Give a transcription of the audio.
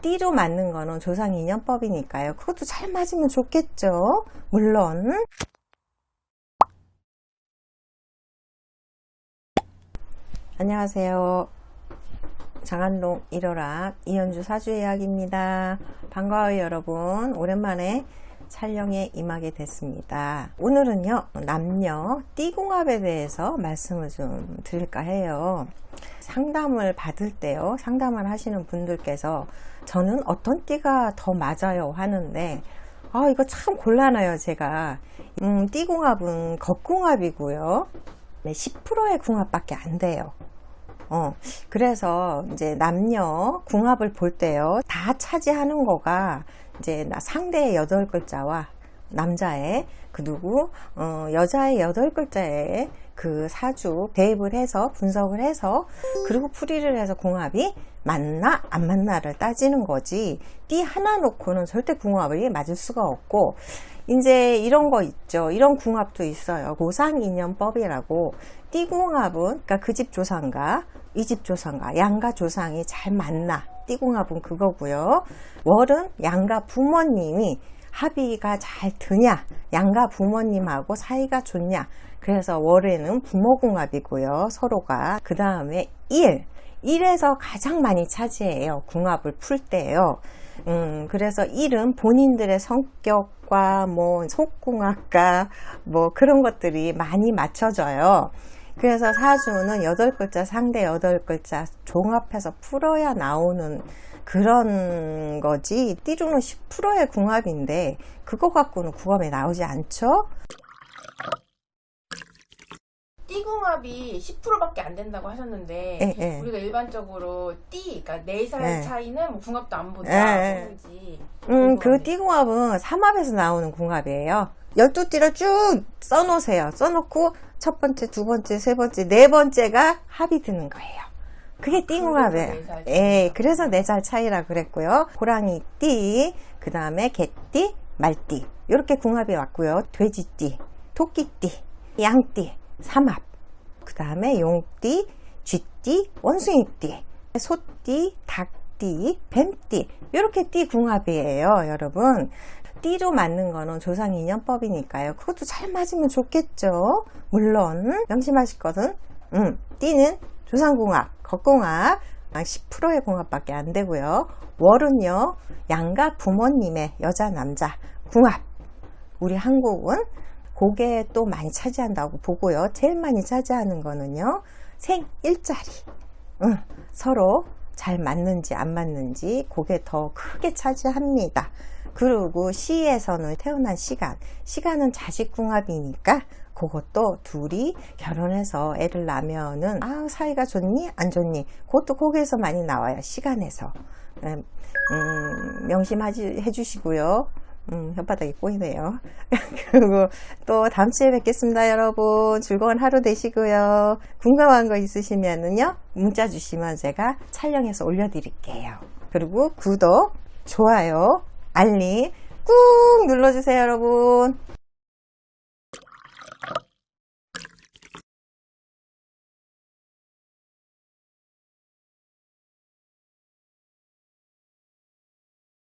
띠로 맞는 거는 조상인연법이니까요. 그것도 잘 맞으면 좋겠죠. 물론 안녕하세요. 장안동 1호락 이현주 사주예약입니다. 반가워요 여러분. 오랜만에 촬영에 임하게 됐습니다. 오늘은요 남녀 띠궁합에 대해서 말씀을 좀 드릴까 해요. 상담을 받을 때요 상담을 하시는 분들께서 저는 어떤 띠가 더 맞아요 하는데 아 이거 참 곤란해요 제가 음, 띠궁합은 겉궁합이고요 네, 10%의 궁합밖에 안 돼요 어, 그래서 이제 남녀 궁합을 볼 때요, 다 차지하는 거가 이제 나- 상대의 여덟 글자와 남자의 그 누구, 어, 여자의 여덟 글자의 그 사주 대입을 해서 분석을 해서 그리고 풀이를 해서 궁합이 맞나 안 맞나를 따지는 거지 띠 하나 놓고는 절대 궁합이 맞을 수가 없고 이제 이런 거 있죠. 이런 궁합도 있어요. 고상인연법이라고 띠궁합은 그러니까 그 집 조상과 이 집 조상과 양가 조상이 잘 만나. 띠궁합은 그거고요. 월은 양가 부모님이 합의가 잘 드냐, 양가 부모님하고 사이가 좋냐. 그래서 월에는 부모궁합이고요. 서로가 그 다음에 일, 일에서 가장 많이 차지해요. 궁합을 풀 때요. 음, 그래서 일은 본인들의 성격과 뭐 속궁합과 뭐 그런 것들이 많이 맞춰져요. 그래서 사주는 여덟 글자 상대 여덟 글자 종합해서 풀어야 나오는 그런 거지 띠로는 10%의 궁합인데 그거 갖고는 궁합이 나오지 않죠? 띠궁합이 10%밖에 안 된다고 하셨는데 예, 예. 우리가 일반적으로 띠, 그러니까 4살 예. 차이는 뭐 궁합도 안 본다 예, 예. 그러지. 음, 그. 띠궁합은 삼합에서 나오는 궁합이에요. 12띠를 쭉 써놓으세요. 써놓고 첫 번째, 두 번째, 세 번째, 네 번째가 합이 드는 거예요. 그게 띠궁합이에요. 그래서 네살 예, 그래서 네 살 차이라 그랬고요. 호랑이 띠, 그 다음에 개띠, 말띠. 이렇게 궁합이 왔고요. 돼지띠, 토끼띠, 양띠, 삼합. 그 다음에 용띠, 쥐띠, 원숭이띠, 소띠, 닭띠, 뱀띠. 이렇게 띠 궁합이에요, 여러분. 띠로 맞는 거는 조상인연법이니까요. 그것도 잘 맞으면 좋겠죠. 물론 명심하실 것은 음, 띠는 조상궁합, 겉궁합 10%의 궁합밖에 안 되고요. 월은요 양가 부모님의 여자 남자 궁합. 우리 한국은 고게 또 많이 차지한다고 보고요. 제일 많이 차지하는 거는요 생 일자리. 응, 서로 잘 맞는지 안 맞는지 그게 더 크게 차지합니다. 그리고 시에서는 태어난 시간, 시간은 자식궁합이니까 그것도 둘이 결혼해서 애를 낳으면은 아 사이가 좋니? 안 좋니? 그것도 거기에서 많이 나와요 시간에서. 음, 음, 명심하지 해주시고요 음, 혓바닥이 꼬이네요. 그리고 또 다음 주에 뵙겠습니다 여러분. 즐거운 하루 되시고요. 궁금한 거 있으시면은요 문자 주시면 제가 촬영해서 올려드릴게요. 그리고 구독 좋아요 알림 꾹 눌러주세요 여러분